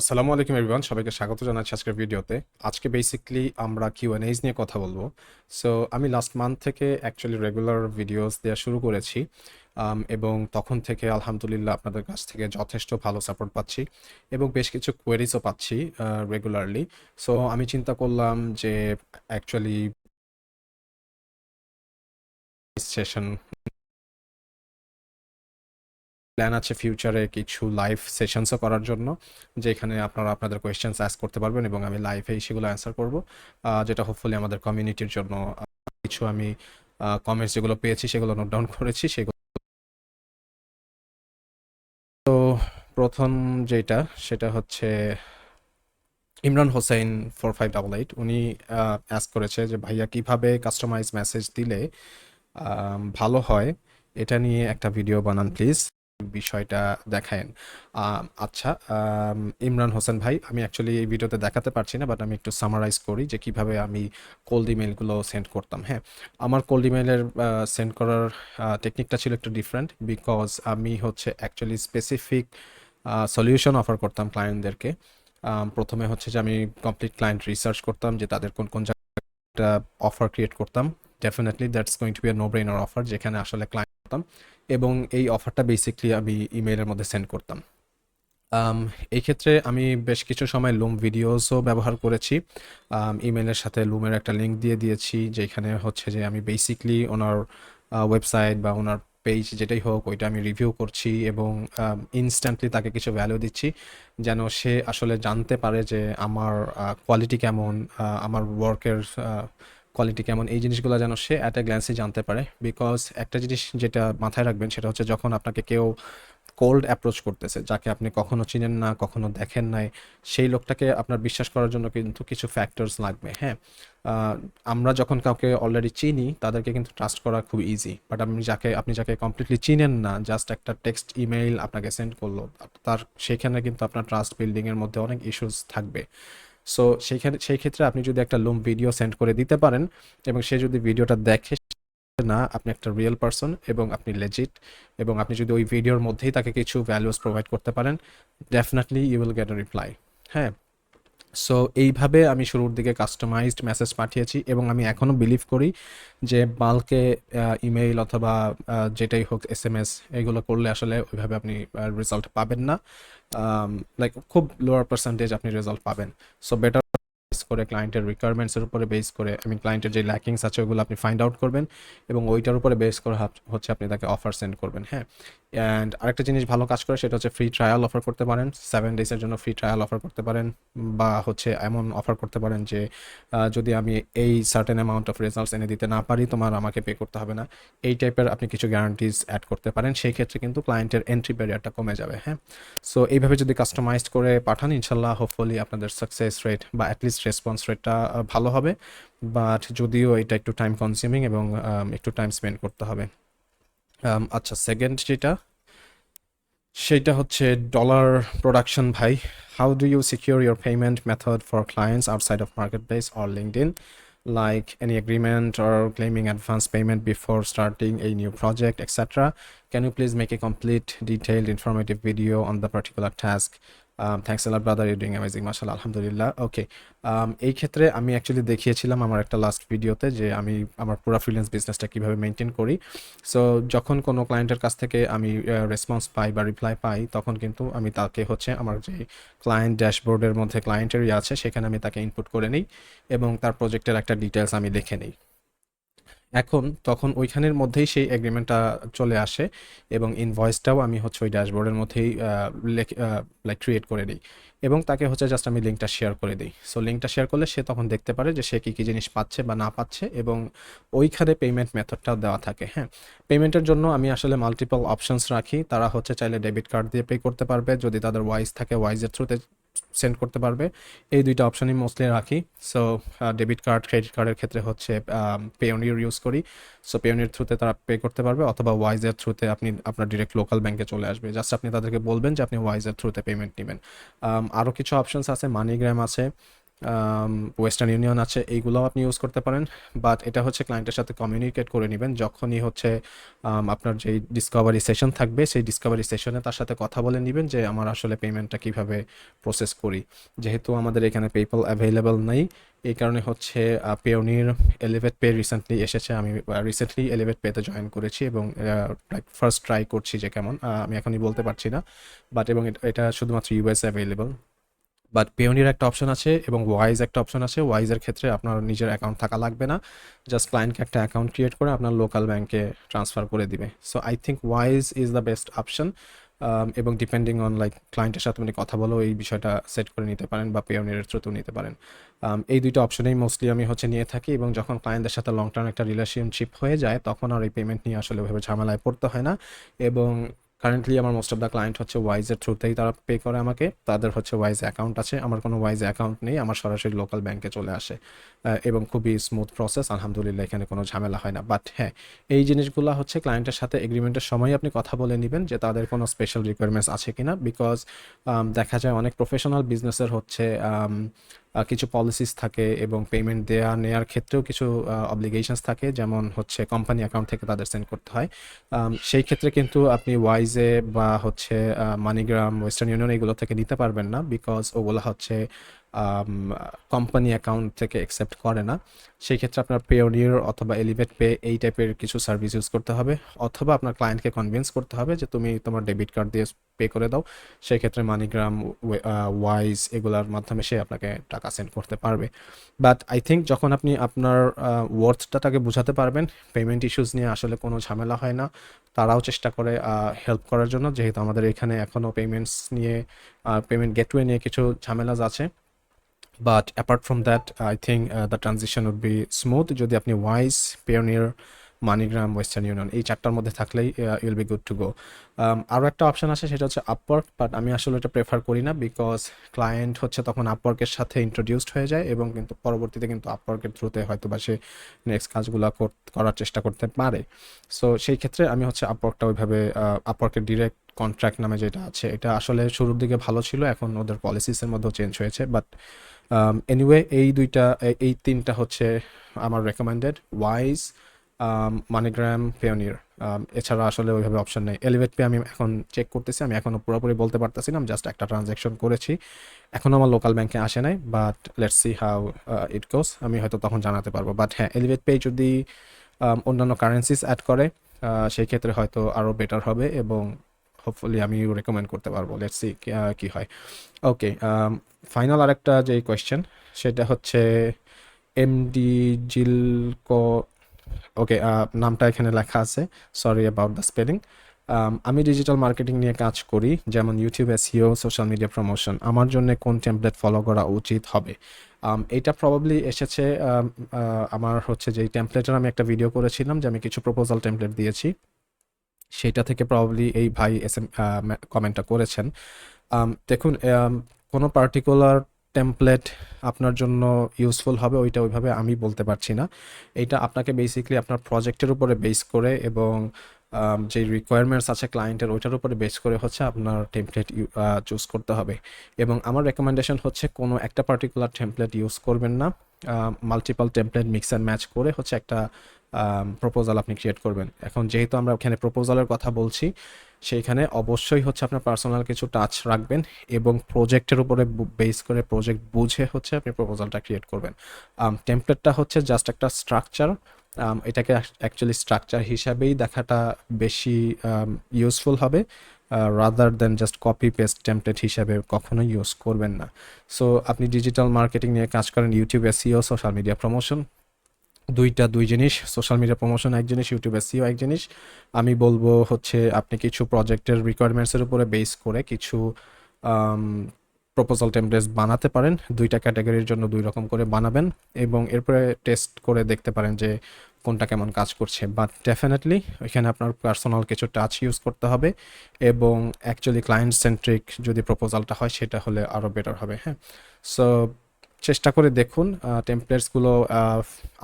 আসসালামু আলাইকুম এভরিওয়ান সবাইকে স্বাগত জানাচ্ছি আজকের ভিডিওতে। আজকে বেসিকলি আমরা কিউ এন এইজ নিয়ে কথা বলব। সো আমি লাস্ট মান্থ থেকে অ্যাকচুয়ালি রেগুলার ভিডিওস দেওয়া শুরু করেছি এবং তখন থেকে আলহামদুলিল্লাহ আপনাদের কাছ থেকে যথেষ্ট ভালো সাপোর্ট পাচ্ছি, এবং বেশ কিছু কোয়েরিজও পাচ্ছি রেগুলারলি সো আমি চিন্তা করলাম যে অ্যাকচুয়ালি সেশন প্ল্যান আছে ফিউচারে কিছু লাইভ সেশনসও করার জন্য, যেখানে আপনারা আপনাদের কোয়েশ্চেন্স অ্যাস্ক করতে পারবেন এবং আমি লাইভেই সেগুলো অ্যান্সার করব। যেটা হোপফুলি আমাদের কমিউনিটির জন্য কিছু আমি কমেন্টস যেগুলো পেয়েছি সেগুলো নোট ডাউন করেছি, সেগুলো তো প্রথম যেটা, সেটা হচ্ছে Imran Hossain four five double eight উনি অ্যাস্ক করেছে যে, ভাইয়া, কীভাবে কাস্টমাইজ মেসেজ দিলে ভালো হয়? এটা নিয়ে একটা ভিডিও বানান প্লিজ বিষয়টা দেখায়েন। আচ্ছা ইমরান হোসেন ভাই, আমি অ্যাকচুয়ালি এই ভিডিওতে দেখাতে পারছি না বাট আমি একটু সামারাইজ করি যে কীভাবে আমি কোল্ড ইমেলগুলো সেন্ড করতাম হ্যাঁ। আমার কোল্ড ইমেলের সেন্ড করার টেকনিকটা ছিল একটু ডিফারেন্ট বিকজ আমি হচ্ছে অ্যাকচুয়ালি স্পেসিফিক সলিউশন অফার করতাম ক্লায়েন্টদেরকে প্রথমে হচ্ছে যে আমি কমপ্লিট ক্লায়েন্ট রিসার্চ করতাম যে তাদের কোন কোন জায়গাটা অফার ক্রিয়েট করতাম। Definitely that's going to be no brainer offer যেখানে আসলে ক্লায়েন্ট করতাম এবং এই অফারটা বেসিকলি আমি ইমেইলের মধ্যে সেন্ড করতাম। এই ক্ষেত্রে আমি বেশ কিছু সময় লুম ভিডিওসও ব্যবহার করেছি। ইমেলের সাথে লুমের একটা লিঙ্ক দিয়ে দিয়েছি, যেখানে হচ্ছে যে আমি বেসিকলি ওনার ওয়েবসাইট বা ওনার পেজ যেটাই হোক, ওইটা আমি রিভিউ করছি এবং ইনস্ট্যান্টলি তাকে কিছু ভ্যালু দিচ্ছি, যেন সে আসলে জানতে পারে যে আমার কোয়ালিটি কেমন আমার ওয়ার্কের কোয়ালিটি কেমন, এই জিনিসগুলো যেন সে অ্যাট এ গ্ল্যান্সে জানতে পারে। বিকজ একটা জিনিস যেটা মাথায় রাখবেন সেটা হচ্ছে যখন আপনাকে কেউ কোল্ড অ্যাপ্রোচ করতেছে, যাকে আপনি কখনো চিনেন না, কখনো দেখেন নাই, সেই লোকটাকে আপনার বিশ্বাস করার জন্য কিন্তু কিছু ফ্যাক্টরস লাগবে হ্যাঁ? আমরা যখন কাউকে অলরেডি চিনি, তাদেরকে কিন্তু ট্রাস্ট করা খুব ইজি বাট আপনি যাকে আপনি যাকে কমপ্লিটলি চিনেন না জাস্ট একটা টেক্সট ইমেইল আপনাকে সেন্ড করল, তার, সেখানে কিন্তু আপনার ট্রাস্ট বিল্ডিংয়ের মধ্যে অনেক ইস্যুস থাকবে। সো সেইখানে সেই ক্ষেত্রে আপনি যদি একটা লুম ভিডিও সেন্ড করে দিতে পারেন এবং সে যদি ভিডিওটা দেখে না, আপনি একটা রিয়েল পারসন এবং আপনি লেজিট এবং আপনি যদি ওই ভিডিওর মধ্যেই তাকে কিছু ভ্যালুস প্রোভাইড করতে পারেন definitely you will get a reply হ্যাঁ? সো এইভাবে আমি শুরুর দিকে কাস্টমাইজড মেসেজ পাঠিয়েছি এবং আমি এখনও বিলিভ করি যে বাল্কে ইমেইল অথবা যেটাই হোক এস এম এস এগুলো করলে আসলে ওইভাবে আপনি রেজাল্ট পাবেন না। লাইক খুব লোয়ার পার্সেন্টেজ আপনি রেজাল্ট পাবেন। সো বেটার করে ক্লায়েন্টের রিকোয়ারমেন্টসের উপরে বেস করে আমি ক্লায়েন্টের যে ল্যাকিংস আছে ওগুলো আপনি ফাইন্ড আউট করবেন এবং ওইটার উপরে বেস করে হচ্ছে আপনি তাকে অফার সেন্ড করবেন হ্যাঁ। অ্যান্ড আরেকটা জিনিস ভালো কাজ করে সেটা হচ্ছে ফ্রি ট্রায়াল অফার করতে পারেন। সেভেন ডেজের জন্য ফ্রি ট্রায়াল অফার করতে পারেন বা হচ্ছে এমন অফার করতে পারেন যে যদি আমি এই সার্টেন অ্যামাউন্ট অফ রেজাল্টস এনে দিতে না পারি, তোমার আমাকে পে করতে হবে না। এই টাইপের আপনি কিছু গ্যারান্টিজ অ্যাড করতে পারেন। সেই ক্ষেত্রে কিন্তু ক্লায়েন্টের এন্ট্রি ব্যারিয়ারটা কমে যাবে হ্যাঁ? সো এইভাবে যদি কাস্টমাইজড করে পাঠান ইনশাল্লাহ হোপফুলি আপনাদের সাকসেস রেট বা অ্যাটলিস্ট রেসপন্স রেটটা ভালো হবে। বাট যদিও এটা একটু টাইম কনজিউমিং এবং একটু টাইম স্পেন্ড করতে হবে। আচ্ছা সেকেন্ড যেটা সেটা হচ্ছে ডলার প্রোডাকশন ভাই how do you secure your payment method for clients outside of marketplace or LinkedIn like any agreement or claiming advance payment before starting a new project etc can you please make a complete detailed informative video on the particular task um, thanks brother doing amazing. Mashallah alhamdulillah. Okay. Um, এই ক্ষেত্রে আমি actually দেখিয়েছিলাম আমার একটা last ভিডিওতে যে আমি আমার পুরো ফ্রিল্যান্স বিজনেসটা কীভাবে মেনটেন করি। সো যখন কোনো ক্লায়েন্টের কাছ থেকে আমি রেসপন্স পাই বা রিপ্লাই পাই তখন কিন্তু আমি তাকে হচ্ছে আমার যে ক্লায়েন্ট ড্যাশবোর্ডের মধ্যে ক্লায়েন্টের ইয়ে আছে সেখানে আমি তাকে ইনপুট করে নিই এবং তার প্রজেক্টের একটা ডিটেলস আমি দেখে নিই। এখন তখন ওইখানের মধ্যেই সেই এগ্রিমেন্টটা চলে আসে এবং ইনভয়েসটাও আমি হচ্ছে ওই ড্যাশবোর্ডের মধ্যেই লাইক ক্রিয়েট করে দিই এবং তাকে হচ্ছে জাস্ট আমি লিঙ্কটা শেয়ার করে দিই। সো লিঙ্কটা শেয়ার করলে সে তখন দেখতে পারে যে সে কী কী জিনিস পাচ্ছে বা না পাচ্ছে এবং ওইখানে পেমেন্ট মেথডটা দেওয়া থাকে হ্যাঁ? পেমেন্টের জন্য আমি আসলে মাল্টিপল অপশনস রাখি। তারা হচ্ছে চাইলে ডেবিট কার্ড দিয়ে পে করতে পারবে। যদি তাদের ওয়াইজ থাকে ওয়াইজের থ্রুতে সেন্ড করতে পারবে। এই দুইটা অপশানই মোস্টলি রাখি। সো ডেবিট কার্ড ক্রেডিট কার্ডের ক্ষেত্রে হচ্ছে পেওনির ইউজ করি। সো পেওনির থ্রুতে তারা পে করতে পারবে অথবা ওয়াইজের থ্রুতে আপনি, আপনার ডিরেক্ট লোকাল ব্যাংকে চলে আসবে। জাস্ট আপনি তাদেরকে বলবেন যে আপনি ওয়াইজের থ্রুতে পেমেন্ট নেবেন। আরও কিছু অপশানস আছে মানিগ্রাম আছে। ওয়েস্টার্ন ইউনিয়ন আছে, এইগুলোও আপনি ইউজ করতে পারেন। বাট এটা হচ্ছে ক্লায়েন্টের সাথে কমিউনিকেট করে নেবেন। যখনই হচ্ছে আপনার যেই ডিসকভারি সেশন থাকবে, সেই ডিসকভারি সেশনে তার সাথে কথা বলে নেবেন যে আমার আসলে পেমেন্টটা কীভাবে প্রসেস করি। যেহেতু আমাদের এখানে পেপাল অ্যাভেলেবল নেই, এই কারণে হচ্ছে পেওনির এলিভেট পে রিসেন্টলি এসেছে। আমি রিসেন্টলি এলিভেট পেতে জয়েন করেছি এবং লাইক ফার্স্ট ট্রাই করছি যে কেমন। আমি এখনই বলতে পারছি না। বাট এবং এটা- শুধুমাত্র ইউএস অ্যাভেলেবল বাট পেওনির একটা অপশন আছে এবং ওয়াইজ একটা অপশন আছে। ওয়াইজের ক্ষেত্রে আপনার নিজের অ্যাকাউন্ট থাকা লাগবে না। জাস্ট ক্লায়েন্টকে একটা অ্যাকাউন্ট ক্রিয়েট করে আপনার লোকাল ব্যাংকে ট্রান্সফার করে দিবে। So I think Wise is the best option এবং ডিপেন্ডিং অন লাইক ক্লায়েন্টের সাথে আপনি কথা বলেও এই বিষয়টা সেট করে নিতে পারেন বা পেওনিরের থ্রুতেও নিতে পারেন। Um, এই দুইটা অপশনেই মোস্টলি আমি হচ্ছে নিয়ে থাকি এবং যখন ক্লায়েন্টদের সাথে লং টার্ম একটা রিলেশনশিপ হয়ে যায় তখন আর এই পেমেন্ট নিয়ে আসলে ওইভাবে ঝামেলায় পড়তে হয় না। এবং কারেন্টলি আমার মোস্ট অফ দ্য ক্লায়েন্ট হচ্ছে ওয়াইজের থ্রুতেই তারা পে করে আমাকে। তাদের হচ্ছে ওয়াইজ অ্যাকাউন্ট আছে। আমার কোনো ওয়াইজ অ্যাকাউন্ট নেই। আমার সরাসরি লোকাল ব্যাংকে চলে আসে। এবং খুবই স্মুথ প্রসেস আলহামদুলিল্লাহ, এখানে কোনো ঝামেলা হয় না। বাট হ্যাঁ এই জিনিসগুলো হচ্ছে ক্লায়েন্টের সাথে এগ্রিমেন্টের সময় আপনি কথা বলে নেবেন যে তাদের কোনো স্পেশাল রিকোয়ারমেন্টস আছে কিনা। বিকজ দেখা যায় অনেক প্রফেশনাল বিজনেসের হচ্ছে কিছু পলিসিস থাকে এবং পেমেন্ট দেওয়া নেওয়ার ক্ষেত্রেও কিছু অব্লিগেশনস থাকে। যেমন হচ্ছে কোম্পানি অ্যাকাউন্ট থেকে তাদের সেন্ড করতে হয়। সেই ক্ষেত্রে কিন্তু আপনি ওয়াইজে বা হচ্ছে মানিগ্রাম ওয়েস্টার্ন ইউনিয়ন এগুলো থেকে নিতে পারবেন না বিকজ ওগুলো হচ্ছে কোম্পানি অ্যাকাউন্ট থেকে অ্যাকসেপ্ট করে না সেই ক্ষেত্রে আপনার পেওনিয়র অথবা এলিভেট পে এই টাইপের কিছু সার্ভিস ইউজ করতে হবে, অথবা আপনার ক্লায়েন্টকে কনভিন্স করতে হবে যে তুমি তোমার ডেবিট কার্ড দিয়ে পে করে দাও সেই ক্ষেত্রে মানিগ্রাম ওয়াইজ এগুলার মাধ্যমে সে আপনাকে টাকা সেন্ড করতে পারবে। বাট আই থিঙ্ক যখন আপনি আপনার ওয়ার্থটা তাকে বোঝাতে পারবেন পেমেন্ট ইস্যুস নিয়ে আসলে কোনো ঝামেলা হয় না, তারাও চেষ্টা করে হেল্প করার জন্য, যেহেতু আমাদের এখানে এখনও পেমেন্টস নিয়ে পেমেন্ট গেটওয়ে নিয়ে কিছু ঝামেলাজ আছে। But apart from that I think the transition would be smooth যদি আপনি Wise Payoneer MoneyGram Western Union union এই চারটার মধ্যে থাকলেই you'll be good to go আরও একটা অপশন আছে সেটা হচ্ছে আপওয়ার্ক বাট আমি আসলে এটা প্রেফার করি না বিকজ ক্লায়েন্ট হচ্ছে তখন আপওয়ার্কের সাথে ইন্ট্রোডিউসড হয়ে যায় এবং কিন্তু পরবর্তীতে কিন্তু আপওয়ার্কের থ্রুতে হয়তো বা সে নেক্সট কাজগুলো কর- করার চেষ্টা করতে পারে। সো সেই ক্ষেত্রে আমি হচ্ছে আপওয়ার্কটা ওইভাবে আপওয়ার্কের ডিরেক্ট কন্ট্রাক্ট নামে যেটা আছে, এটা আসলে শুরুর দিকে ভালো ছিল, এখন ওদের পলিসিসের মধ্যেও চেঞ্জ হয়েছে বাট এনিওয়ে এই দুইটা এই- তিনটা হচ্ছে আমার রেকমেন্ডেড ওয়াইজ মানিগ্রাম পেওনিয়ার এছাড়া আসলে ওইভাবে অপশন নেই। এলিভেট পে আমি এখন চেক করতেছি। আমি এখনও পুরোপুরি বলতে পারতেছি না। জাস্ট একটা ট্রানজ্যাকশন করেছি। এখনও আমার লোকাল ব্যাংকে আসে নাই but let's see how it goes আমি হয়তো তখন জানাতে পারব। বাট হ্যাঁ এলিভেট পে যদি um, অন্যান্য কারেন্সিস অ্যাড করে uh, সেই ক্ষেত্রে হয়তো আরও বেটার হবে এবং হোপফুলি আমি রেকমেন্ড করতে পারব। লেটস সি কি হয়। ওকে ফাইনাল আরেকটা যে কোয়েশ্চেন সেটা হচ্ছে এমডি জিলকো ওকে নামটা এখানে লেখা আছে। সরি অ্যাবাউট দ্য স্পেলিং আমি ডিজিটাল মার্কেটিং নিয়ে কাজ করি যেমন YouTube SEO social media promotion আমার জন্য কোন টেমপ্লেট ফলো করা উচিত হবে? এটা প্রবাবলি এসেছে um, আমার হচ্ছে যে টেমপ্লেটের আমি একটা ভিডিও করেছিলাম যে আমি কিছু প্রপোজাল টেমপ্লেট দিয়েছি। সেটা থেকে প্রবাবলি এই ভাই এস এম কমেন্টটা করেছেন। দেখুন কোনো পার্টিকুলার টেমপ্লেট আপনার জন্য ইউজফুল হবে, ওইটা ওইভাবে আমি বলতে পারছি না। এটা আপনাকে বেসিক্যালি আপনার প্রজেক্টের উপরে বেস করে এবং যে রিকোয়ারমেন্টস আছে ক্লায়েন্টের ওইটার উপরে বেস করে হচ্ছে আপনার টেমপ্লেট চুজ করতে হবে। এবং আমার রেকমেন্ডেশন হচ্ছে কোনো একটা পার্টিকুলার টেমপ্লেট ইউজ করবেন না। Multiple template mix and match করে হচ্ছে একটা প্রপোজাল আপনি ক্রিয়েট করবেন। এখন যেহেতু আমরা ওখানে প্রপোজালের কথা বলছি, সেইখানে অবশ্যই হচ্ছে আপনার পার্সোনাল কিছু টাচ রাখবেন এবং প্রজেক্টের উপরে বেস করে প্রজেক্ট বুঝে হচ্ছে আপনি প্রপোজালটা ক্রিয়েট করবেন। টেমপ্লেটটা হচ্ছে জাস্ট একটা স্ট্রাকচার এটাকে অ্যাকচুয়ালি স্ট্রাকচার হিসাবেই দেখাটা বেশি ইউজফুল হবে rather then just copy paste template হিসাবে কখনোই ইউজ করবেন না। সো আপনি ডিজিটাল মার্কেটিং নিয়ে কাজ করেন YouTube SEO social media promotion দুইটা, দুই জিনিস সোশ্যাল মিডিয়া প্রমোশন এক জিনিস ইউটিউব সিও এক জিনিস। আমি বলব হচ্ছে আপনি কিছু প্রজেক্টের রিকোয়ারমেন্টসের উপরে বেস করে কিছু প্রপোজাল টেমপ্লেটস বানাতে পারেন। দুইটা ক্যাটাগরির জন্য দুই রকম করে বানাবেন এবং এরপরে টেস্ট করে দেখতে পারেন যে কোনটা কেমন কাজ করছে। বাট ডেফিনেটলি ওইখানে আপনার পার্সোনাল কিছু টাচ ইউজ করতে হবে এবং অ্যাকচুয়ালি ক্লায়েন্ট সেন্ট্রিক যদি প্রপোজালটা হয় সেটা হলে আরও বেটার হবে হ্যাঁ। সো চেষ্টা করে দেখুন টেমপ্লেটসগুলো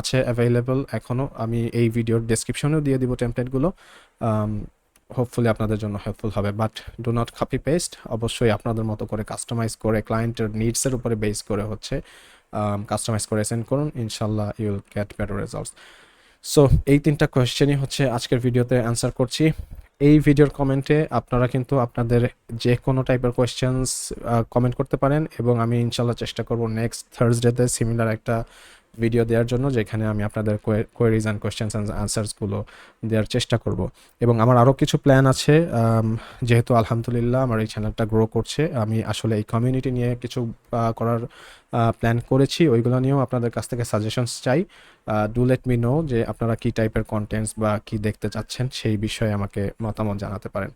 আছে অ্যাভেলেবল এখনও আমি এই ভিডিওর ডেসক্রিপশনেও দিয়ে দিব টেমপ্লেটগুলো হোপফুলি আপনাদের জন্য হেল্পফুল হবে। But do not copy paste অবশ্যই আপনাদের মতো করে কাস্টমাইজ করে ক্লায়েন্টের নিডসের উপরে বেস করে হচ্ছে কাস্টমাইজ করে সেন্ড করুন ইনশাল্লাহ you'll get better results so এই তিনটা কোয়েশ্চেনই হচ্ছে আজকের ভিডিওতে অ্যান্সার করছি। এই ভিডিওর কমেন্টে আপনারা কিন্তু আপনাদের যে কোনো টাইপের কোয়েশ্চেন্স কমেন্ট করতে পারেন এবং আমি ইনশাল্লাহ চেষ্টা করব নেক্সট থার্সডেতে সিমিলার একটা ভিডিও দেওয়ার জন্য, যেখানে আমি আপনাদের কোয়েরিজ অ্যান্ড কোয়েশ্চেন্স অ্যান্ড আনসার্সগুলো দেওয়ার চেষ্টা করব। এবং আমার আরও কিছু প্ল্যান আছে যেহেতু আলহামদুলিল্লাহ আমার এই চ্যানেলটা গ্রো করছে, আমি আসলে এই কমিউনিটি নিয়ে কিছু করার প্ল্যান করেছি, ওইগুলো নিয়েও আপনাদের কাছ থেকে সাজেশনস চাই। ডু লেট মি নো যে আপনারা কি টাইপের কন্টেন্টস বা কি দেখতে চাচ্ছেন, সেই বিষয়ে আমাকে মতামত জানাতে পারেন।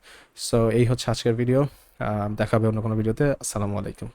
সো এই হচ্ছে আজকের ভিডিও দেখাবে অন্য কোনো ভিডিওতে আসসালামু আলাইকুম।